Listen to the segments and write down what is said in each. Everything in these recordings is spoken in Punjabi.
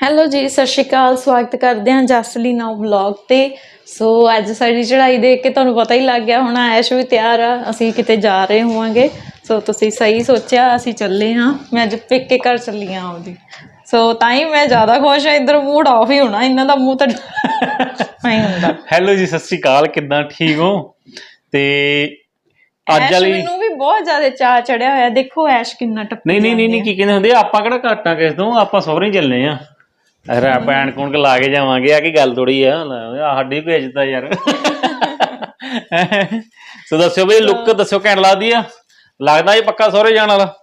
ਹੈਲੋ ਜੀ ਸਤਿ ਸ਼੍ਰੀ ਅਕਾਲ। ਸਵਾਗਤ ਕਰਦੇ ਹਾਂ ਜਸਲੀ ਨਾਉ ਵਲੌਗ ਤੇ। ਸੋ ਅੱਜ ਸਾਡੀ ਚੜ੍ਹਾਈ ਦੇਖ ਕੇ ਤੁਹਾਨੂੰ ਪਤਾ ਹੀ ਲੱਗ ਗਿਆ ਹੋਣਾ ਐਸ਼ ਵੀ ਤਿਆਰ ਆ। ਅਸੀਂ ਕਿਤੇ ਜਾ ਰਹੇ ਹੋਵਾਂਗੇ। ਸੋ ਤੁਸੀਂ ਸਹੀ ਸੋਚਿਆ ਅਸੀਂ ਚੱਲੇ ਹਾਂ। ਮੈਂ ਅੱਜ ਪੇਕੇ ਘਰ ਚੱਲੀ ਹਾਂ ਉਹਦੀ ਸੋ ਤਾਂ ਹੀ ਮੈਂ ਜ਼ਿਆਦਾ ਖੁਸ਼ ਹਾਂ ਇੱਧਰ ਮੂਡ ਆਫ ਹੀ ਹੋਣਾ। ਇਹਨਾਂ ਦਾ ਮੂੰਹ ਤਾਂ ਨਹੀਂ ਹੁੰਦਾ। ਹੈਲੋ ਜੀ ਸਤਿ ਸ੍ਰੀ ਅਕਾਲ। ਕਿੱਦਾਂ ਠੀਕ ਹੋ? ਤੇ ਅੱਜ ਐਸ਼ ਵਾਲੀ ਮੈਨੂੰ ਵੀ ਬਹੁਤ ਜ਼ਿਆਦਾ ਚਾਅ ਚੜਿਆ ਹੋਇਆ। ਦੇਖੋ ਐਸ਼ ਕਿੰਨਾ ਟੱਪ ਨਹੀਂ ਨਹੀਂ ਨਹੀਂ ਕੀ ਕਹਿੰਦੇ ਹੁੰਦੇ ਆ, ਆਪਾਂ ਕਿਹੜਾ ਘਾਟਾਂ ਕਿਸ ਤੋਂ? ਆਪਾਂ ਸਹੁਰੇ ਹੀ ਚੱਲਨੇ ਆ ਅਰੇ ਪੈਣ ਕੋਣ ਲਾ ਕੇ ਜਾਵਾਂਗੇ? ਆ ਕੀ ਗੱਲ ਥੋੜੀ ਆ? ਆਹ ਸਾਡੀ ਭੇਜਦਾ ਯਾਰ। ਸੋ ਦੱਸਿਓ ਬਈ ਲੁੱਕ ਦੱਸਿਓ ਘੈਂਟ ਲੱਗਦੀ ਆ? ਲੱਗਦਾ ਇਹ ਪੱਕਾ ਸਹੁਰੇ ਜਾਣ ਵਾਲਾ?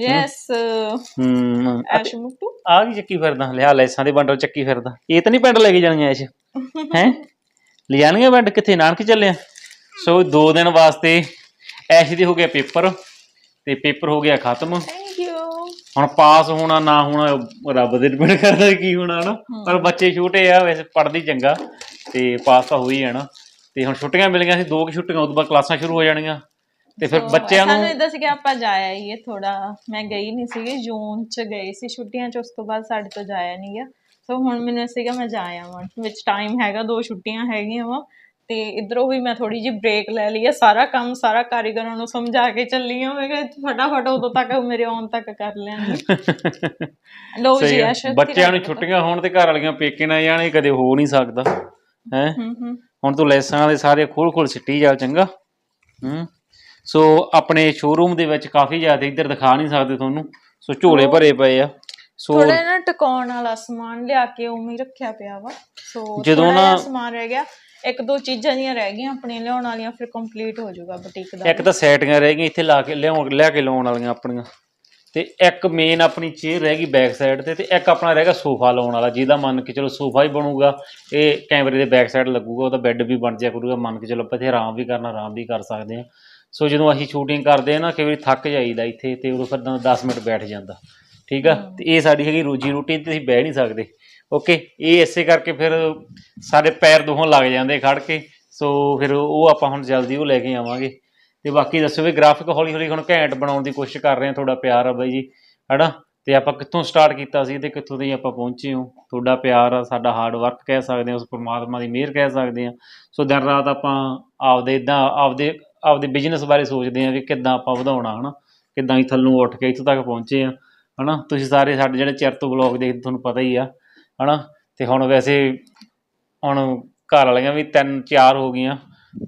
ਯੈਸ ਹੂੰ। ਐਸ਼ ਮੁੱਟੂ। ਆ ਕੀ ਚੱਕੀ ਫਿਰਦਾ? ਲਿਆ ਲੈਸਾਂ ਦੇ ਬੰਡਲ ਚੱਕੀ ਫਿਰਦਾ। ਇਹ ਤਾਂ ਨਹੀਂ ਪਿੰਡ ਲੈ ਕੇ ਜਾਣੀਆਂ ਐਸ਼। ਹੈ? ਲੈ ਜਾਣਗੇ ਪਿੰਡ ਕਿੱਥੇ? ਨਾਨਕ ਚੱਲੇ ਆ। ਸੋ ਦੋ ਦਿਨ ਵਾਸਤੇ ਐਸ਼ ਦੇ ਹੋ ਗਿਆ ਪੇਪਰ ਤੇ ਪੇਪਰ ਹੋ ਗਿਆ ਖਤਮ। ਹੁਣ ਪਾਸ ਹੋਣਾ ਨਾ ਹੋਣਾ ਰੱਬ ਦੇ ਡਿਪੈਂਡ ਕਰਦਾ ਕੀ ਹੋਣਾ ਹਨਾ? ਪਰ ਬੱਚੇ ਛੋਟੇ ਆ ਵੈਸੇ ਪੜ੍ਹਦੀ ਚੰਗਾ ਤੇ ਪਾਸ ਤਾਂ ਹੋ ਹੀ ਜਾਣਾ ਤੇ ਹੁਣ ਛੁੱਟੀਆਂ ਮਿਲ ਗਈਆਂ ਸੀ ਦੋ ਕੁ ਛੁੱਟੀਆਂ ਉਦੋਂ ਬਾਅਦ ਕਲਾਸਾਂ ਸ਼ੁਰੂ ਹੋ ਜਾਣੀਆਂ ਤੇ ਫਿਰ ਬੱਚਿਆਂ ਸਾਨੂੰ ਨੂੰ ਇਦਾਂ ਸੀ ਕਿ ਆਪਾਂ ਜਾਇਆ ਹੀ ਹੈ ਥੋੜਾ ਮੈਂ ਗਈ ਨਹੀਂ ਸੀਗੀ ਜੂਨ ਚ ਗਈ ਸੀ ਛੁੱਟੀਆਂ ਚ ਉਸ ਤੋਂ ਬਾਅਦ ਸਾਡੇ ਤੋਂ ਜਾਇਆ ਨਹੀਂ ਗਿਆ। ਸੋ ਹੁਣ ਮੈਨੂੰ ਸੀਗਾ ਮੈਂ ਜਾ ਆਵਾਂ ਵਿੱਚ ਟਾਈਮ ਹੈਗਾ ਦੋ ਛੁੱਟੀਆਂ ਹੈਗੀਆਂ ਵਾ। ਤੇ ਇਧਰੋਂ ਵੀ ਮੈਂ ਥੋੜੀ ਜਿਹੀ ਬ੍ਰੇਕ ਲੈ ਲਈ ਹੈ ਸਾਰਾ ਕੰਮ ਸਾਰਾ ਕਾਰੀਗਰਾਂ ਨੂੰ ਸਮਝਾ ਕੇ ਚੱਲੀ ਹਾਂ ਮੈਂ ਕਿਹਾ ਫਟਾਫਟ ਉਦੋਂ ਤੱਕ ਮੇਰੇ ਆਉਣ ਤੱਕ ਕਰ ਲੈਣਗੇ ਲੋ ਜੀ। ਅਸ਼ਰ ਬੱਚਿਆਂ ਨੂੰ ਛੁੱਟੀਆਂ ਹੋਣ ਤੇ ਘਰ ਵਾਲੀਆਂ ਪੇਕੇ ਨਾ ਜਾਣ ਇਹ ਕਦੇ ਹੋ ਨਹੀਂ ਸਕਦਾ ਹੈ? ਹੁਣ ਤੂੰ ਲੈਸਾਂ ਵਾਲੇ ਸਾਰੇ ਖੋਲ ਖੋਲ ਸਿੱਟੀ ਜਾ ਚੰਗਾ? ਹੂੰ? ਸੋ ਆਪਣੇ ਸ਼ੋਰੂਮ ਦੇ ਵਿੱਚ ਕਾਫੀ ਜ਼ਿਆਦਾ ਇੱਧਰ ਦਿਖਾ ਨਹੀਂ ਸਕਦੇ ਤੁਹਾਨੂੰ। ਸੋ ਝੋਲੇ ਭਰੇ ਪਏ ਆ। ਸੋ ਥੋੜਾ ਨਾ ਟਿਕਾਉਣ ਵਾਲਾ ਸਮਾਨ ਲਿਆ ਕੇ ਉਵੇਂ ਹੀ ਰੱਖਿਆ ਪਿਆ ਵਾ। ਸੋ ਜਦੋਂ ਥੋੜ੍ਹਾ ਨਾ- ਜਿਹਾ ਸਮਾਨ ਰਹਿ ਗਿਆ। ਇੱਕ ਦੋ ਚੀਜ਼ਾਂ ਦੀਆਂ ਰਹਿ ਗਈਆਂ ਆਪਣੀਆਂ ਲਿਆਉਣ ਵਾਲੀਆਂ ਫਿਰ ਕੰਪਲੀਟ ਹੋ ਜਾਊਗਾ ਬੁਟੀਕ ਦਾ ਇੱਕ ਤਾਂ ਸੈਟੀਆਂ ਰਹਿ ਗਈਆਂ ਇੱਥੇ ਲਾ ਕੇ ਲਿਆਉਣ ਲਿਆ ਕੇ ਲਾਉਣ ਵਾਲੀਆਂ ਆਪਣੀਆਂ। ਤੇ ਇੱਕ ਮੇਨ ਆਪਣੀ ਚੇਅਰ ਰਹਿ ਗਈ ਬੈਕ ਸਾਈਡ ਤੇ ਤੇ ਇੱਕ ਆਪਣਾ ਰਹਿ ਗਿਆ ਸੋਫਾ ਲਾਉਣ ਵਾਲਾ ਜਿਹਦਾ ਮੰਨ ਕੇ ਚਲੋ ਸੋਫਾ ਹੀ ਬਣੂਗਾ ਇਹ ਕੈਮਰੇ ਦੇ ਬੈਕ ਸਾਈਡ ਲੱਗੂਗਾ ਉਹਦਾ ਬੈੱਡ ਵੀ ਬਣ ਜਾਇਆ ਕਰੂਗਾ ਮੰਨ ਕੇ ਚਲੋ ਆਪਾਂ ਇੱਥੇ ਆਰਾਮ ਵੀ ਕਰਨਾ ਆਰਾਮ ਵੀ ਕਰ ਸਕਦੇ ਆ ਸੋ ਜਦੋਂ ਅਸੀਂ ਸ਼ੂਟਿੰਗ ਕਰਦੇ ਆ ਨਾ ਕਈ ਵਾਰੀ ਥੱਕ ਜਾਈਦਾ ਇੱਥੇ ਤੇ ਉਦੋਂ ਫਿਰ 10 ਮਿੰਟ ਬੈਠ ਜਾਂਦਾ। ਠੀਕ ਆ? ਤੇ ਇਹ ਸਾਡੀ ਹੈਗੀ ਰੋਜੀ ਰੋਟੀ ਤੇ ਅਸੀਂ ਬਹਿ ਨਹੀਂ ਸਕਦੇ। ਓਕੇ ਇਹ ਇਸੇ ਕਰਕੇ ਫਿਰ ਸਾਡੇ ਪੈਰ ਦੋਹਾਂ ਲੱਗ ਜਾਂਦੇ ਖੜ ਕੇ। ਸੋ ਫਿਰ ਉਹ ਆਪਾਂ ਹੁਣ ਜਲਦੀ ਉਹ ਲੈ ਕੇ ਆਵਾਂਗੇ। ਤੇ ਬਾਕੀ ਦੱਸੋ ਵੀ ਗ੍ਰਾਫਿਕ ਹੌਲੀ ਹੌਲੀ ਹੁਣ ਘੈਂਟ ਬਣਾਉਣ ਦੀ ਕੋਸ਼ਿਸ਼ ਕਰ ਰਹੇ ਹਾਂ ਤੁਹਾਡਾ ਪਿਆਰ ਆ ਬਾਈ ਜੀ। ਹਨਾ? ਤੇ ਆਪਾਂ ਕਿੱਥੋਂ ਸਟਾਰਟ ਕੀਤਾ ਸੀ ਤੇ ਕਿੱਥੋਂ ਤੱਕ ਆਪਾਂ ਪਹੁੰਚੇ ਹਾਂ? ਤੁਹਾਡਾ ਪਿਆਰ ਆ ਸਾਡਾ ਹਾਰਡ ਵਰਕ ਕਹਿ ਸਕਦੇ ਹਾਂ ਉਸ ਪਰਮਾਤਮਾ ਦੀ ਮਿਹਰ ਕਹਿ ਸਕਦੇ ਹਾਂ। ਸੋ ਦਿਨ ਰਾਤ ਆਪਾਂ ਆਪਦੇ ਇਦਾਂ ਆਪਦੇ ਆਪਦੇ ਬਿਜ਼ਨਸ ਬਾਰੇ ਸੋਚਦੇ ਹਾਂ ਵੀ ਕਿੱਦਾਂ ਆਪਾਂ ਵਧਾਉਣਾ ਹਨਾ? ਕਿੱਦਾਂ ਹੀ ਥੱਲੋਂ ਉੱਠ ਕੇ ਇੱਥੋਂ ਤੱਕ ਪਹੁੰਚੇ ਆ ਹਨਾ? ਤੁਸੀਂ ਸਾਰੇ ਸਾਡੇ ਜਿਹੜੇ ਚਿਰ ਤੋਂ ਬਲੌਗ ਦੇਖਦੇ ਤੁਹਾਨੂੰ ਪਤਾ ਹੀ ਆ ਹਨਾ? ਤੇ ਹੁਣ ਵੈਸੇ ਹੁਣ ਘਰ ਵਾਲੀਆਂ ਵੀ ਤਿੰਨ ਚਾਰ ਹੋ ਗਈਆਂ।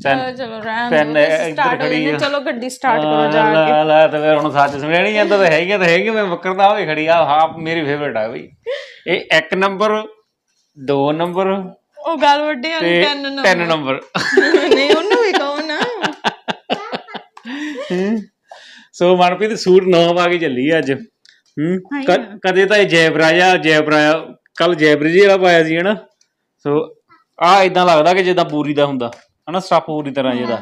ਤਿੰਨ ਚਲੋ ਚਲੋ ਰਹਿਣ ਪੈਨ ਦਿਓ ਹੋ ਜਾਂਦੇ ਆ। ਚਲੋ ਗੱਡੀ ਸਟਾਰਟ ਕਰੋ ਜਾ ਕੇ। ਲਾ ਲਾ ਤੇ ਫਿਰ ਹੁਣ ਸੱਚ ਨਹੀਂ ਜਾਂਦਾ ਤਾਂ ਹੈਗੀ ਤਾਂ ਹੈਗੀ ਮੈਂ ਮੁੱਕਰਦਾ ਹੋਵੇ ਖੜੀ ਆ ਹਾਂ ਮੇਰੀ ਫੇਵਰਟ ਆ ਬਈ। ਇਹ ਇੱਕ ਨੰਬਰ ਦੋ ਨੰਬਰ ਉਹ ਗੱਲ ਵੱਡੀ ਆ ਤੇ ਟੈਨ ਨਾ ਤਿੰਨ ਨੰਬਰ ਨਹੀਂ ਉਹਨੂੰ ਵੀ ਕਹੋ ਨਾ। ਸੋ ਮਨਪ੍ਰੀਤ ਸੂਟ ਨਵਾਂ ਪਾ ਕੇ ਚੱਲੀ ਅੱਜ। ਹੂੰ? ਕ- ਹਾਂ। ਕਦੇ ਤਾਂ ਇਹ ਜੈਬਰਾਜਾ ਜੈਬਰਾਜਾ ਕੱਲ ਜੈਬਰੀ ਵਾਲਾ ਪਾਇਆ ਸੀ ਹਨਾ? ਸੋ ਆ ਇਦਾਂ ਲੱਗਦਾ ਕਿ ਜਿੱਦਾਂ ਪੂਰੀ ਦਾ ਹੁੰਦਾ ਹਨਾ ਸਟਾਪ ਪੂਰੀ ਤਰ੍ਹਾਂ ਜਿਹਦਾ।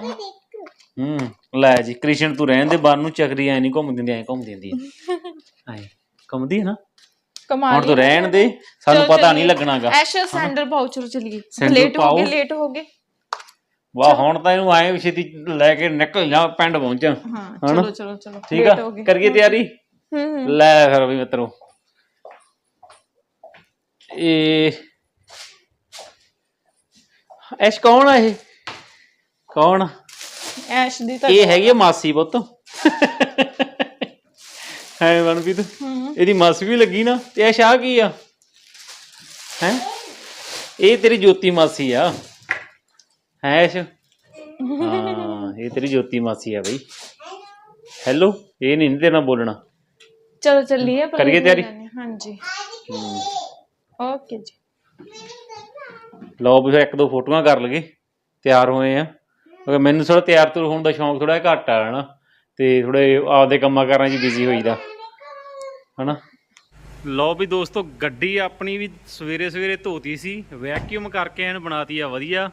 ਹੂੰ ਲੈ ਜੀ ਕ੍ਰਿਸ਼ਨ ਤੂੰ ਰਹਿਣ ਦੇ ਬਾਹਰ ਨੂੰ ਚੱਕਰੀ ਐ ਨਹੀਂ ਘੁੰਮ ਦਿੰਦੀ ਐ ਘੁੰਮ ਦਿੰਦੀ ਐ ਘੁੰਮਦੀ ਹੈ ਨਾ? ਕਮਾਲ ਹੁਣ ਤੂੰ ਰਹਿਣ ਦੇ ਸਾਨੂੰ ਪਤਾ ਨਹੀਂ ਲੱਗਣਾਗਾ ਐਸ਼ਾ ਸੈਂਡਲ ਪਾਓ ਚਲੋ ਚਲੀਏ। ਸੈਂਡਲ ਲੇਟ ਹੋ ਗਏ। ਲੇਟ ਹੋ ਗਏ। ਵਾਹ ਹੁਣ ਤਾਂ ਇਹਨੂੰ ਆਏ ਛੇਤੀ ਲੈ ਕੇ ਨਿਕਲ ਜਾ ਪਿੰਡ ਪਹੁੰਚਾਂ ਹਾਂ ਚਲੋ ਚਲੋ ਚਲੋ ਠੀਕ ਆ? ਹੋ ਗਏ। ਕਰੀਏ ਤਿਆਰੀ? ਹੂੰ। ਲੈ ਫਿਰ ਵੀ ਮਿੱਤਰੋ। ਇਹ ਐਸ਼ ਕੌਣ ਆ ਇਹ? ਕੌਣ? ਐਸ਼ ਦੀ ਤਾਂ ਇਹ ਹੈਗੀ ਆ ਮਾਸੀ ਪੁੱਤ। ਹੈ ਮਨਪ੍ਰੀਤ? ਇਹਦੀ ਮਾਸੀ ਵੀ ਲੱਗੀ ਨਾ ਤੇ ਐਸ਼ ਆ ਕੀ ਆ? ਹੈ? ਇਹ ਤੇਰੀ ਜੋਤੀ ਮਾਸੀ ਆ। ਹੈ ਐਸ਼? ਹਾਂ ਇਹ ਤੇਰੀ ਜੋਤੀ ਮਾਸੀ ਆ ਬਈ। ਹੈਲੋ ਇਹ ਨਹੀਂ ਤੇਰੇ ਨਾਲ ਬੋਲਣਾ। ਚਲੋ ਚੱਲੀਏ ਪਰ ਕਰੀਏ ਤਿਆਰੀ? ਹਾਂਜੀ। ਓਕੇ ਜੀ। ਲਓ ਵੀ ਫਿਰ ਇੱਕ ਦੋ ਫੋਟੋਆਂ ਕਰ ਲਗੇ ਤਿਆਰ ਹੋਏ ਆ। ਕਿਉਂਕਿ ਮੈਨੂੰ ਥੋੜਾ ਤਿਆਰ ਤੁਰ ਹੋਣ ਦਾ ਸ਼ੌਂਕ ਥੋੜਾ ਘੱਟ ਆ ਹਨਾ। ਤੇ ਥੋੜੇ ਆਪਦੇ ਕੰਮਾਂ ਕਾਰਾਂ 'ਚ ਬਿਜ਼ੀ ਹੋਈਦਾ ਹਨਾ। ਲਓ ਵੀ ਦੋਸਤੋ ਗੱਡੀ ਆਪਣੀ ਵੀ ਸਵੇਰੇ ਸਵੇਰੇ ਧੋਤੀ ਸੀ ਵੈਕਿਊਮ ਕਰਕੇ ਐਨ ਬਣਾਤੀ ਆ ਵਧੀਆ।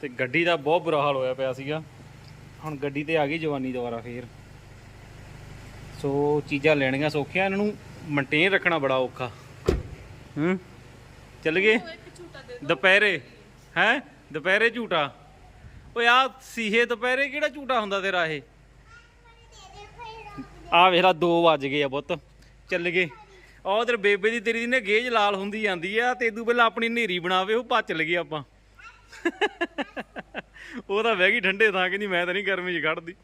ਤੇ ਗੱਡੀ ਦਾ ਬਹੁਤ ਬੁਰਾ ਹਾਲ ਹੋਇਆ ਪਿਆ ਸੀਗਾ। ਹੁਣ ਗੱਡੀ ਤੇ ਆ ਗਈ ਜਵਾਨੀ ਦੁਬਾਰਾ ਫੇਰ। ਸੋ ਚੀਜ਼ਾਂ ਲੈਣੀਆਂ ਸੌਖੀਆਂ ਇਹਨਾਂ ਨੂੰ ਮੇਨਟੇਨ ਰੱਖਣਾ ਬੜਾ ਔਖਾ। ਹੂੰ? ਚੱਲ ਗਏ? ਦੁਪਹਿਰੇ ਹੈ? ਦੁਪਹਿਰੇ ਝੂਟਾ? ਓਏ ਆ ਸੀਹੇ ਦੁਪਹਿਰੇ ਕਿਹੜਾ ਝੂਟਾ ਹੁੰਦਾ ਤੇਰਾ ਇਹ? ਆ ਵੇਖ ਲਾ 2 ਵੱਜ ਗਏ ਆ ਪੁੱਤ। ਚੱਲ ਗਏ। ਉਹ ਉਧਰ ਬੇਬੇ ਦੀ ਤੇਰੀ ਦੀ ਨੇ ਗੇਜ ਲਾਲ ਹੁੰਦੀ ਜਾਂਦੀ ਆ ਤੇ ਇਦੋਂ ਪਹਿਲਾਂ ਆਪਣੀ ਨੇਰੀ ਬਣਾਵੇ ਉਹ ਭੱਜ ਲਗੇ ਆਪਾਂ। ਉਹ ਤਾਂ ਵਹਿ ਗਈ ਠੰਡੇ ਥਾਂ ਕਹਿੰਦੀ ਮੈਂ ਤਾਂ ਨਹੀਂ ਗਰਮੀ 'ਚ ਖੜਦੀ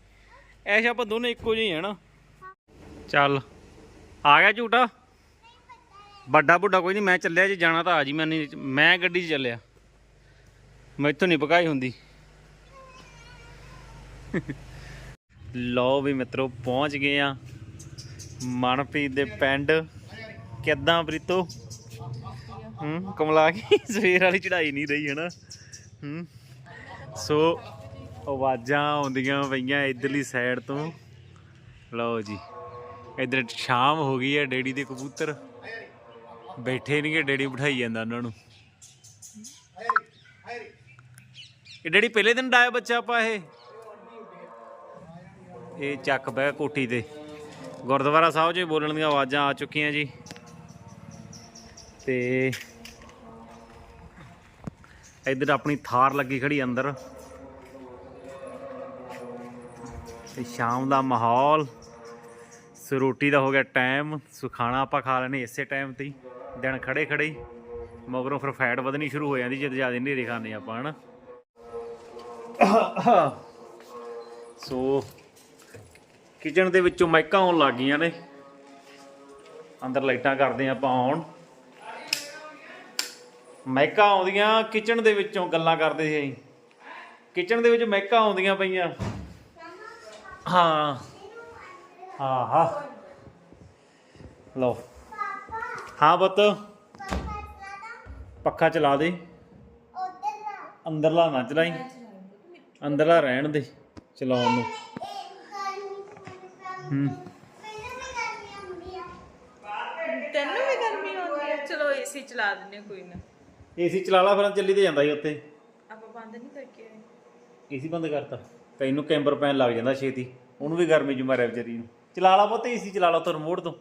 ਐਸ਼ ਆਪਾਂ ਦੋਨੇ ਇੱਕੋ ਜਿਹੇ ਹੀ ਆ ਨਾ। ਚੱਲ। ਆ ਗਿਆ ਝੂਟਾ? ਵੱਡਾ ਬੁੱਢਾ ਕੋਈ ਨਹੀਂ ਮੈਂ ਚੱਲਿਆ ਜੇ, ਜਾਣਾ ਤਾਂ ਆ ਜੀ, ਮੈਂ ਨਹੀਂ ਮੈਂ ਗੱਡੀ 'ਚ ਚੱਲਿਆ। ਮੈਥੋਂ ਨਹੀਂ ਪਕਾਈ ਹੁੰਦੀ। ਲਓ ਵੀ ਮਿੱਤਰੋ, ਪਹੁੰਚ ਗਏ ਆ ਮਨਪ੍ਰੀਤ ਦੇ ਪਿੰਡ। ਕਿੱਦਾਂ ਪ੍ਰੀਤੋ? ਹੂੰ, ਕਮਲਾ ਕੀ? ਸਵੇਰ ਵਾਲੀ ਚੜਾਈ ਨਹੀਂ ਰਹੀ, ਹਨਾ? ਹੂੰ। ਸੋ, ਆਵਾਜ਼ਾਂ ਆਉਂਦੀਆਂ ਪਈਆਂ ਇਧਰਲੀ ਸਾਈਡ ਤੋਂ। ਲਓ ਜੀ। ਇਧਰ ਸ਼ਾਮ ਹੋ ਗਈ ਹੈ, ਡੈਡੀ ਦੇ ਕਬੂਤਰ। ਬੈਠੇ ਨਹੀਂ ਨਹੀਂਗੇ ਡੈਡੀ ਬਿਠਾਈ ਜਾਂਦਾ ਉਹਨਾਂ ਨੂੰ। ਇਹ ਡੈਡੀ ਪਹਿਲੇ ਦਿਨ ਡਾਇਆ ਬੱਚਾ ਆਪਾਂ ਇਹ? ਇਹ ਚੱਕ ਬਹਿ ਕੋਠੀ ਤੇ। ਗੁਰਦੁਆਰਾ ਸਾਹਿਬ 'ਚ ਬੋਲਣ ਦੀਆਂ ਆਵਾਜ਼ਾਂ ਆ ਚੁੱਕੀਆਂ ਜੀ। ਤੇ ਇੱਧਰ ਆਪਣੀ ਥਾਰ ਲੱਗੀ ਖੜੀ ਅੰਦਰ। ਤੇ ਸ਼ਾਮ ਦਾ ਮਾਹੌਲ। ਸੋ ਰੋਟੀ ਦਾ ਹੋ ਗਿਆ ਟਾਈਮ, ਸੋ ਖਾਣਾ ਆਪਾਂ ਖਾ ਲੈਣੇ ਇਸੇ ਟਾਈਮ ਤੇ ਹੀ। ਦਿਨ ਖੜੇ ਖੜੇ ਹੀ। ਮਗਰੋਂ ਫਿਰ ਫੈਟ ਵਧਣੀ ਸ਼ੁਰੂ ਹੋ ਜਾਂਦੀ, ਜਦ ਜ਼ਿਆਦਾ ਹਨੇਰੇ ਖਾਂਦੇ ਆਪਾਂ, ਹਨਾ? ਸੋ ਕਿਚਨ ਦੇ ਵਿੱਚੋਂ ਮਾਈਕਾਂ ਆਉਣ ਲੱਗ ਗਈਆਂ ਨੇ। ਅੰਦਰ ਲਾਈਟਾਂ ਕਰਦੇ ਆਪਾਂ ਆਉਣ। ਮਾਈਕਾਂ ਆਉਂਦੀਆਂ, ਕਿਚਨ ਦੇ ਵਿੱਚੋਂ ਗੱਲਾਂ ਕਰਦੇ ਸੀ ਕਿਚਨ ਦੇ ਵਿੱਚ ਮਾਈਕਾਂ ਆਉਂਦੀਆਂ ਪਈਆਂ। ਹਾਂ। ਹਾਂ ਹਾਂ ਲਓ। ਹਾਂ ਪੁੱਤ। ਪੱਖਾ ਚਲਾ ਦੇ। ਅੰਦਰਲਾ ਨਾ ਚਲਾਈ। ਅੰਦਰਲਾ ਰਹਿਣ ਦੇ। ਚਲਾਉਣ ਨੂੰ। ਹੂੰ। ਤੈਨੂੰ ਵੀ ਗਰਮੀ ਆਉਂਦੀ ਹੈ ਚਲੋ ਏਸੀ ਚਲਾ ਦਿੰਨੇ ਹਾਂ, ਕੋਈ ਨਾ। ਏਸੀ ਚਲਾ ਲਾ ਫਿਰ ਚੱਲੀ ਤੇ ਜਾਂਦਾ ਸੀ ਉੱਤੇ ਆਪਾਂ ਬੰਦ ਨਹੀਂ ਕਰਕੇ ਆਏ। ਏਸੀ ਬੰਦ ਕਰਤਾ। ਤੈਨੂੰ ਕੈਂਬਰ ਪੈਣ ਲੱਗ ਜਾਂਦਾ ਛੇਤੀ। ਉਹਨੂੰ ਵੀ ਗਰਮੀ ਚ ਮਾਰਿਆ ਵਿਚਾਰੀ ਨੂੰ। ਚਲਾ ਲਾ ਪੁੱਤ ਏਸੀ ਚਲਾ ਲਾ ਉੱਥੇ ਰਿਮੋਟ ਤੋਂ।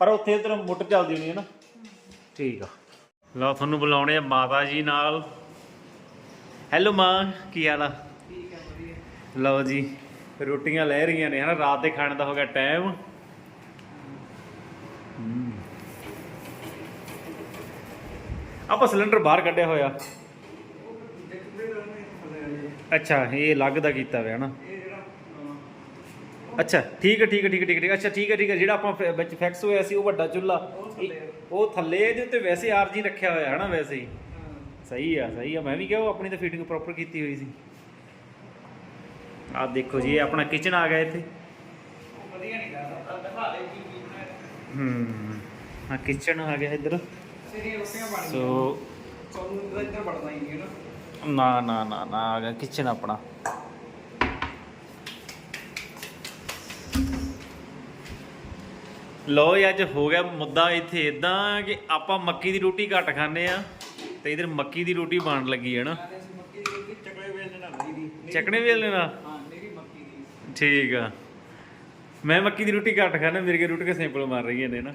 ਪਰ ਉੱਥੇ ਤੇਰਾ ਮੋਟਰ ਚੱਲਦੀ ਹੋਣੀ ਹੈ ਨਾ। ਠੀਕ ਆ। ਲਓ ਤੁਹਾਨੂੰ ਬੁਲਾਉਣੇ ਆ ਮਾਤਾ ਜੀ ਨਾਲ। ਹੈਲੋ ਮਾਂ ਕੀ ਹਾਲ ਆ? ਠੀਕ ਆ ਵਧੀਆ। ਲਓ ਜੀ ਰੋਟੀਆਂ ਲੈ ਰਹੀਆਂ ਨੇ ਹਨਾ? ਰਾਤ ਦੇ ਖਾਣ ਦਾ ਹੋ ਗਿਆ ਟਾਈਮ। ਆਪਾਂ ਸਿਲੰਡਰ ਬਾਹਰ ਕੱਢਿਆ ਹੋਇਆ। ਅੱਛਾ ਇਹ ਅਲੱਗ ਦਾ ਕੀਤਾ ਹੋਇਆ ਨਾ। ਅੱਛਾ ਠੀਕ ਹੈ ਠੀਕ ਹੈ ਠੀਕ ਹੈ ਠੀਕ ਹੈ, ਹੈ। ਅੱਛਾ ਠੀਕ ਹੈ ਠੀਕ ਹੈ। ਜਿਹੜਾ ਆਪਾਂ ਫਿ- ਵਿੱਚ ਫਿਕਸ ਹੋਇਆ ਸੀ ਉਹ ਵੱਡਾ ਚੁੱਲਾ ਉਹ ਥੱਲੇ ਇਹਦੇ ਉੱਤੇ ਵੈਸੇ ਆਰਜੀ ਰੱਖਿਆ ਹੋਇਆ ਹੈ ਨਾ ਵੈਸੇ ਹੀ। ਸਹੀ ਆ ਸਹੀ ਆ। ਮੈਂ ਵੀ ਕਿਹਾ ਉਹ ਆਪਣੀ ਤਾਂ ਫਿਟਿੰਗ ਪ੍ਰੋਪਰ ਕੀਤੀ ਹੋਈ ਸੀ। ਆਹ ਦੇਖੋ ਜੀ ਇਹ ਆਪਣਾ ਕਿਚਨ ਆ ਗਿਆ ਇੱਥੇ। ਹੂੰ ਆ ਕਿਚਨ ਆ ਗਿਆ ਇੱਧਰ। ਸੋ ਨਾ। ਨਾ ਨਾ ਨਾ ਆ ਗਿਆ ਕਿਚਨ ਆਪਣਾ। ਲੋ ਜੀ, ਅੱਜ ਹੋ ਗਿਆ ਮੁੱਦਾ ਇੱਥੇ ਇਦਾਂ ਕਿ ਆਪਾਂ ਮੱਕੀ ਦੀ ਰੋਟੀ ਘੱਟ ਖਾਂਦੇ ਆ ਤੇ ਇਧਰ ਮੱਕੀ ਦੀ ਰੋਟੀ ਬਣਨ ਲੱਗੀ ਹੈ ਨਾ। ਚੱਕਣੇ ਵੇਲਣੇ ਨਾਲ? ਠੀਕ ਆ। ਮੈਂ ਮੱਕੀ ਦੀ ਰੋਟੀ ਘੱਟ ਖਾਣਾ ਮੇਰੇ ਕੇ ਰੋਟੀ ਕੇ ਸੈਂਪਲ ਮਾਰ ਰਹੀਆਂ ਨੇ ਨਾ।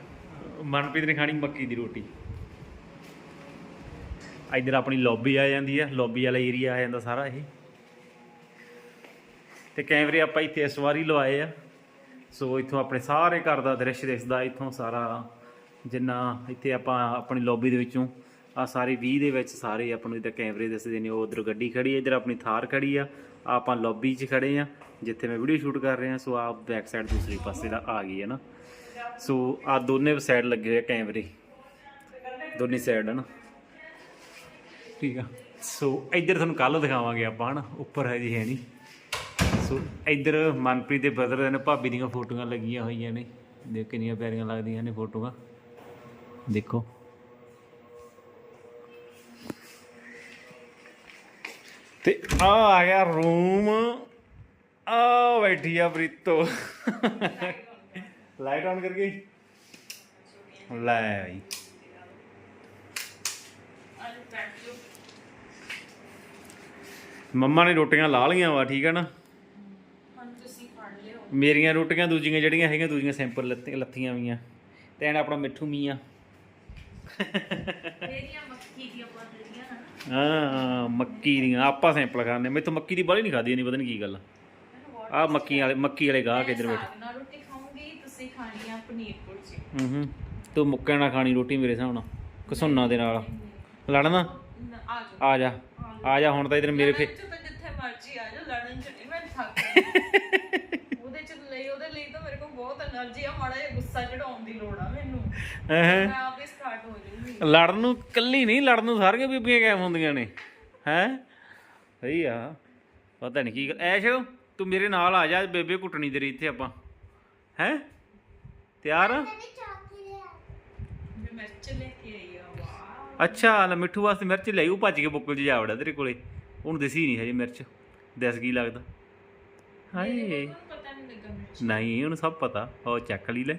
ਮਨਪ੍ਰੀਤ ਨੇ ਖਾਣੀ ਮੱਕੀ ਦੀ ਰੋਟੀ। ਇੱਧਰ ਆਪਣੀ ਲੌਬੀ ਆ ਜਾਂਦੀ ਆ ਲੌਬੀ ਵਾਲਾ ਏਰੀਆ ਆ ਜਾਂਦਾ ਸਾਰਾ ਇਹ। ਤੇ ਕੈਮਰੇ ਆਪਾਂ ਇੱਥੇ ਇਸ ਵਾਰੀ ਲਵਾਏ ਆ। ਸੋ ਇੱਥੋਂ ਆਪਣੇ ਸਾਰੇ ਘਰ ਦਾ ਦ੍ਰਿਸ਼ ਦਿਖਦਾ ਇੱਥੋਂ ਸਾਰਾ ਜਿੰਨਾ ਇੱਥੇ ਆਪਾਂ ਆਪਣੀ ਲੌਬੀ ਦੇ ਵਿੱਚੋਂ ਆ ਸਾਰੇ 20 ਦੇ ਵਿੱਚ ਸਾਰੇ ਆਪਾਂ ਨੂੰ ਇੱਧਰ ਕੈਮਰੇ ਦਿਸਦੇ ਨੇ, ਉਹ ਉਧਰ ਗੱਡੀ ਖੜੀ ਹੈ, ਇੱਧਰ ਆਪਣੀ ਥਾਰ ਖੜੀ ਆ, ਆਹ ਆਪਾਂ ਲੌਬੀ 'ਚ ਖੜੇ ਆ, ਜਿੱਥੇ ਮੈਂ ਵੀਡੀਓ ਸ਼ੂਟ ਕਰ ਰਿਹਾ, ਸੋ ਆ ਬੈਕ ਸਾਈਡ ਦੂਸਰੇ ਪਾਸੇ ਦਾ ਆ ਗਈ ਹੈ ਨਾ। ਸੋ ਆ ਦੋਨੇ ਸਾਈਡ ਲੱਗੇ ਹੋਏ ਆ ਕੈਮਰੇ, ਦੋਨੇ ਸਾਈਡ ਹੈ ਨਾ ਠੀਕ ਆ। ਸੋ ਇੱਧਰ ਤੁਹਾਨੂੰ ਕੱਲ ਦਿਖਾਵਾਂਗੇ ਆਪਾਂ ਹਨਾ, ਉੱਪਰ ਹੈ ਜੀ ਹੈ ਨਹੀਂ। ਸੋ ਇੱਧਰ ਮਨਪ੍ਰੀਤ ਦੇ ਬ੍ਰਦਰ ਨੇ ਭਾਬੀ ਦੀਆਂ ਫੋਟੋਆਂ ਲੱਗੀਆਂ ਹੋਈਆਂ ਨੇ। ਦੇਖ ਕਿੰਨੀਆਂ ਪਿਆਰੀਆਂ ਲੱਗਦੀਆਂ ਨੇ ਫੋਟੋਆਂ। ਦੇਖੋ। ਤੇ ਆ ਆ ਗਿਆ ਰੂਮ ਆ ਬੈਠੀ ਆ ਬ੍ਰਿਤੋ ਲਾਈਟ ਆਨ ਕਰਕੇ ਲੈ ਭਾਈ ਮੰਮਾ ਨੇ ਰੋਟੀਆਂ ਲਾ ਲਈਆਂ ਵਾ, ਠੀਕ ਹੈ ਨਾ? ਮੇਰੀਆਂ ਰੋਟੀਆਂ ਦੂਜੀਆਂ ਜਿਹੜੀਆਂ ਹੈਗੀਆਂ ਦੂਜੀਆਂ ਸਿੰਪਲ ਲੱਥੀਆਂ ਵੀਆਂ ਤੇ ਐਨ ਆਪਣਾ ਮਿੱਠੂ ਮੀਆਂ। ਮੇਰੀਆਂ ਮੱਕੀ ਦੀਆਂ ਹਾਂ ਮੱਕੀ ਆਪਾਂ ਸਿੰਪਲ ਖਾਂਦੇ ਮੈਥੋਂ ਮੱਕੀ ਦੀ ਬਾਲੀ ਨਹੀਂ ਖਾਦੀ ਨਹੀਂ ਪਤਾ ਨਹੀਂ ਕੀ ਗੱਲ ਆ। ਮੱਕੀ ਵਾਲੇ ਮੱਕੀ ਵਾਲੇ ਗਾਹ ਕੇ ਇੱਧਰ ਬੈਠੇ। ਨਾਲ ਰੋਟੀ ਖਾਉਂਗੀ ਤੁਸੀਂ ਖਾਣੀ ਆ ਪਨੀਰ ਪੁਰਜੀ ਹੂੰ ਹੂੰ। ਤੂੰ ਮੁੱਕਿਆ ਨਾ ਖਾਣੀ ਰੋਟੀ ਮੇਰੇ ਹਿਸਾਬ ਨਾਲ। ਕਸੁੰਨਾ ਦੇ ਨਾਲ। ਲੜਨਾ? ਆ ਜਾ ਆ ਜਾ। ਆ ਜਾ ਹੁਣ ਤਾਂ ਇਧਰ ਮੇਰੇ ਫੇ ਤਾਂ ਜਿੱਥੇ ਮਰਜ਼ੀ ਆ ਜਾ ਲੜਨ ਚ ਨਹੀਂ ਮੈਂ ਥੱਕ ਗਈ। ਉਹਦੇ ਚ ਲਈ ਉਹਦੇ ਲਈ ਤਾਂ ਮੇਰੇ ਕੋਲ ਬਹੁਤ એનર્ਜੀ ਲੜਨ ਨੂੰ ਕੱਲੀ ਨਹੀਂ ਲੜਨ ਨੂੰ ਸਾਰੀਆਂ ਬੀਬੀਆਂ ਕਾਇਮ ਹੁੰਦੀਆਂ ਨੇ ਹੈ? ਸਹੀ ਆ ਪਤਾ ਨਹੀਂ ਕੀ ਐਸ਼ ਤੂੰ ਮੇਰੇ ਨਾਲ ਆ ਜਾ ਬੇਬੇ ਕੁੱਟਣੀ ਤੇਰੀ ਇੱਥੇ ਆਪਾਂ ਹੈ? ਤਿਆਰ? ਆ। ਅੱਛਾ ਲੈ ਮਿੱਠੂ ਵਾਸਤੇ ਮਿਰਚ ਲੈ ਉਹ ਭੱਜ ਕੇ ਬੁੱਕਲ 'ਚ ਜਾ ਵੜਿਆ ਤੇਰੇ ਕੋਲੇ। ਉਹਨੂੰ ਦਿਸੀ ਨਹੀਂ ਹਜੇ ਮਿਰਚ ਦਿਸ ਕੀ ਲੱਗਦਾ। ਹਾਏ। ਨਹੀਂ ਉਹਨੂੰ ਸਭ ਪਤਾ। ਉਹ ਚੱਕ ਲਈ ਲੈ।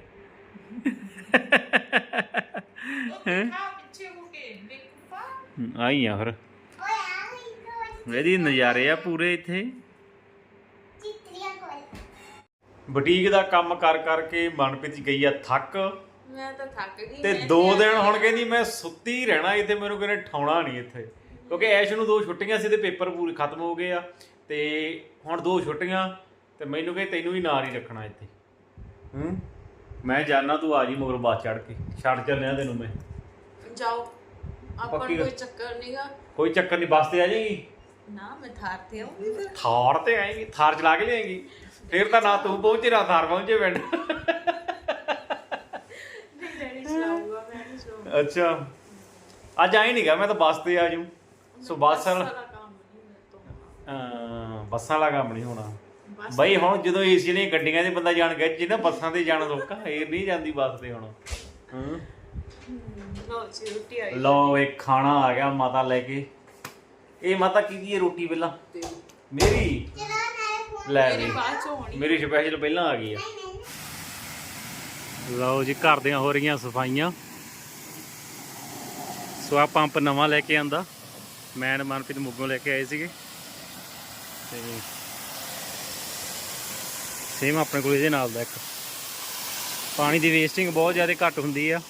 ਆਈ ਆ ਫਿਰ। ਇਹਦੀ ਨਜ਼ਾਰੇ ਆ ਪੂਰੇ ਇੱਥੇ। ਬੁਟੀਕ ਦਾ ਕੰਮ ਕਰ ਕਰਕੇ ਮਨਪ੍ਰੀਤ ਗਈ ਆ ਥੱਕ। ਮੈਂ ਤਾਂ ਥੱਕ ਗਈ। ਤੇ ਦੋ ਦਿਨ ਹੁਣ ਕਹਿੰਦੀ ਮੈਂ ਸੁੱਤੀ ਰਹਿਣਾ ਇੱਥੇ ਮੈਨੂੰ ਕਹਿੰਦੇ ਠਾਉਣਾ ਨਹੀਂ ਇੱਥੇ। ਕਿਉਂਕਿ ਐਸ਼ ਨੂੰ ਦੋ ਛੁੱਟੀਆਂ ਸੀ ਤੇ ਪੇਪਰ ਪੂਰੇ ਖਤਮ ਹੋ ਗਏ ਆ। ਤੇ ਹੁਣ ਦੋ ਛੁੱਟੀਆਂ। ਤੇ ਮੈਨੂੰ ਕਹੇ ਤੈਨੂੰ ਹੀ ਨਾਲ ਹੀ ਰੱਖਣਾ ਇੱਥੇ। ਹੂੰ? ਮੈਂ ਜਾਣਾ ਤੂੰ ਆ ਜੀ ਮਗਰ ਬਾਅਦ ਚੜ ਕੇ। ਛੱਡ ਚੱਲਿਆ ਤੈਨੂੰ ਮੈਂ। ਜਾਓ। ਆਪਾਂ ਪੱਕੀ ਕੋਈ ਚੱਕਰ ਨਹੀਂਗਾ ਕੋਈ ਚੱਕਰ ਨਹੀਂ ਬੱਸ ਤੇ ਆ ਜਾਏਗੀ? ਨਾ ਮੈਂ ਥਾਰ ਤੇ ਆਉਂਗੀ ਫਿਰ। ਥਾਰ ਤੇ ਆਏਗੀ ਥਾਰ ਚਲਾ ਕੇ ਲਿਆਏਗੀ। ਫਿਰ ਤਾਂ ਨਾ ਤੂੰ ਪਹੁੰਚੇ ਨਾ ਥਾਰ ਪਹੁੰਚੇ ਪਿੰਡ। ਡੈਡੀ ਚਲਾਊਗਾ ਮੈਂ ਨਹੀਂ ਚਲਾਊਗਾ। ਅੱਛਾ। ਅੱਜ ਆਈ ਨਹੀਂਗਾ ਮੈਂ ਤਾਂ ਬੱਸ ਤੇ ਆ ਜੂ ਸੋ ਬੱਸ ਵਾਲਾ ਕੰਮ ਨਹੀਂ ਮੇਰੇ ਤੋਂ। ਅਹ ਬੱਸਾਂ ਵਾਲਾ ਕੰਮ ਨਹੀਂ ਹੋਣਾ। ਬੱਸ ਬਈ ਹੁਣ ਜਦੋਂ ਏਸੀ ਦੀਆਂ ਗੱਡੀਆਂ 'ਤੇ ਬੰਦਾ ਜਾਣ ਗਿਆ ਜਿਹਨਾਂ ਬੱਸਾਂ ਤੇ ਜਾਣਾ ਸੌਖਾ ਇਹ ਨਹੀਂ ਜਾਂਦੀ ਬੱਸ ਤੇ ਹੁਣ। ਹੂੰ। ਲੋ ਜੀ ਰੋਟੀ ਆਈ। ਲਓ ਇਹ ਖਾਣਾ ਆ ਗਿਆ ਮਾਤਾ ਲੈ ਕੇ। ਇਹ ਮਾਤਾ ਕੀ ਦੀ ਹੈ ਰੋਟੀ ਪਹਿਲਾਂ? ਮੇਰੀ? ਲੈ ਮੇਰੀ ਵੀ ਬਾਅਦ ਚ ਹੋਣੀ। ਮੇਰੀ ਸਪੈਸ਼ਲ ਪਹਿਲਾਂ ਆ ਗਈ ਆ। ਲਓ ਜੀ ਘਰ ਦੀਆਂ ਹੋ ਰਹੀਆਂ ਸਫਾਈਆਂ। ਸੋ ਆ ਪੰਪ ਨਵਾਂ ਲੈ ਕੇ ਆਂਦਾ। ਮੈਂ ਮਨਪ੍ਰੀਤ ਮੁੱਗੋਂ ਲੈ ਕੇ ਆਏ ਸੀਗੇ। ਤੇ ਸੇਮ ਆਪਣੇ ਕੋਲ ਇਹਦੇ ਨਾਲ ਦਾ ਇੱਕ। ਪਾਣੀ ਦੀ ਵੇਸਟਿੰਗ ਬਹੁਤ ਜ਼ਿਆਦਾ ਘੱਟ ਹੁੰਦੀ ਆ।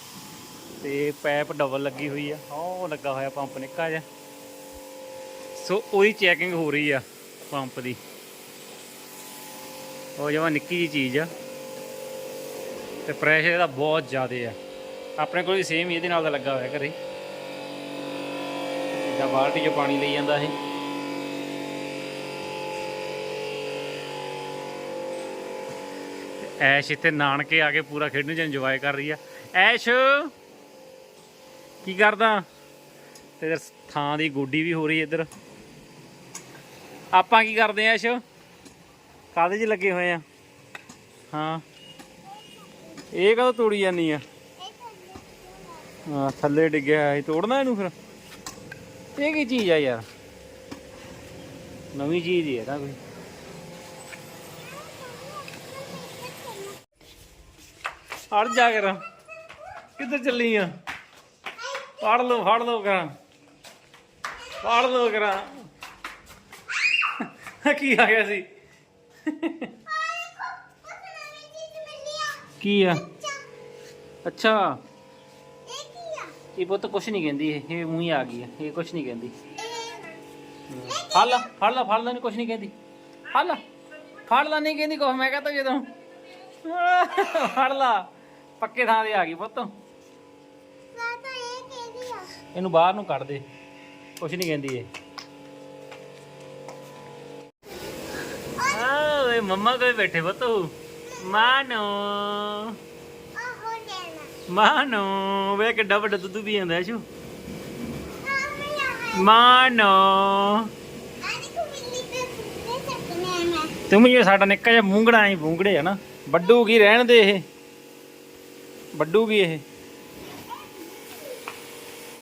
ਤੇ ਪੈਪ ਡਬਲ ਲੱਗੀ ਹੋਈ ਆ। ਉਹ ਲੱਗਾ ਹੋਇਆ ਪੰਪ ਨਿੱਕਾ ਜਿਹਾ। ਸੋ ਉਹਦੀ ਚੈਕਿੰਗ ਹੋ ਰਹੀ ਆ ਪੰਪ ਦੀ। ਉਹ ਜਮਾ ਨਿੱਕੀ ਜੀ ਚੀਜ਼ ਆ। ਤੇ ਪ੍ਰੈਸ਼ਰ ਇਹਦਾ ਬਹੁਤ ਜ਼ਿਆਦਾ ਆ। ਆਪਣੇ ਕੋਲ ਵੀ ਸੇਮ ਇਹਦੇ ਨਾਲ ਦਾ ਲੱਗਾ ਹੋਇਆ ਘਰੇ। ਇਹਦਾ ਬਾਲਟੀ 'ਚ ਪਾਣੀ ਲਈ ਜਾਂਦਾ ਇਹ। ਐਸ਼ ਇੱਥੇ ਨਾਨਕੇ ਆ ਕੇ ਪੂਰਾ ਖੇਡਣ 'ਚ ਇੰਜੋਏ ਕਰ ਰਹੀ ਆ। ਐਸ਼, ਕੀ ਕਰਦਾ? ਤੇ ਥਾਂ ਦੀ ਗੋਡੀ ਵੀ ਹੋ ਰਹੀ ਇੱਧਰ। ਆਪਾਂ ਕੀ ਕਰਦੇ ਆ ਐਸ਼? ਕਾਦੇ 'ਚ ਲੱਗੇ ਹੋਏ ਆ? ਹਾਂ। ਇਹ ਕਦੋਂ ਤੋੜੀ ਜਾਨੀ ਆ? ਹਾਂ, ਥੱਲੇ ਡਿੱਗਿਆ ਸੀ। ਤੋੜਨਾ ਇਹਨੂੰ ਫਿਰ? ਇਹ ਕੀ ਚੀਜ਼ ਆ ਯਾਰ? ਨਵੀਂ ਚੀਜ਼ ਹੀ ਹੈ ਨਾ ਕੋਈ। ਹਟ ਜਾ ਕਰ। ਕਿੱਧਰ ਚੱਲੀ ਆ? ਫੜ ਲਓ ਫੜ ਲਓ ਕਰਾਂ। ਫੜ ਲਓ ਕਰਾਂ। ਕੀ ਆ ਗਿਆ ਸੀ? ਕੀ ਆ? ਅੱਛਾ। ਇਹ ਪੁੱਤ ਕੁਛ ਨਹੀਂ ਕਹਿੰਦੀ, ਇਹ ਮੂੰਹ ਹੀ ਆ ਗਈ ਹੈ ਇਹ ਕੁਛ ਨਹੀਂ ਕਹਿੰਦੀ। ਫੜ ਲਾ ਫੜ ਲਾ ਫੜ ਲਾ ਨਹੀਂ ਕੁਛ ਨਹੀਂ ਕਹਿੰਦੀ। ਫੜ ਲਾ। ਫੜ ਲਾ, ਨਹੀਂ ਕਹਿੰਦੀ ਕੁਛ, ਮੈਂ ਕਹਤਾ ਜਦੋਂ। ਫੜ ਲਾ। ਪੱਕੇ ਥਾਂ ਤੇ ਆ ਗਈ ਪੁੱਤ। ਇਹਨੂੰ ਬਾਹਰ ਨੂੰ ਕੱਢ ਦੇ। ਕੁਛ ਨਹੀਂ ਕਹਿੰਦੀ ਇਹ। ਓਏ ਮੰਮਾ ਕੋਲ ਬੈਠੇ ਪੁੱਤ ਮਾਨੋ। ਮਾਨੋ ਵੇ ਕਿੱਡਾ ਵੱਡਾ ਦੁੱਧ ਪੀ ਜਾਂਦਾ ਸ਼ੂ। ਮਾਨੋ। ਤੂੰ ਵੀ ਸਾਡਾ ਨਿੱਕਾ ਜਿਹਾ ਮੂੰਗੜਾ ਹੀ ਮੂੰਗੜੇ ਆ ਨਾ ਵੱਡੂ ਕੀ ਰਹਿਣ ਦੇ ਇਹ? ਵੱਡੂ ਕੀ ਇਹ।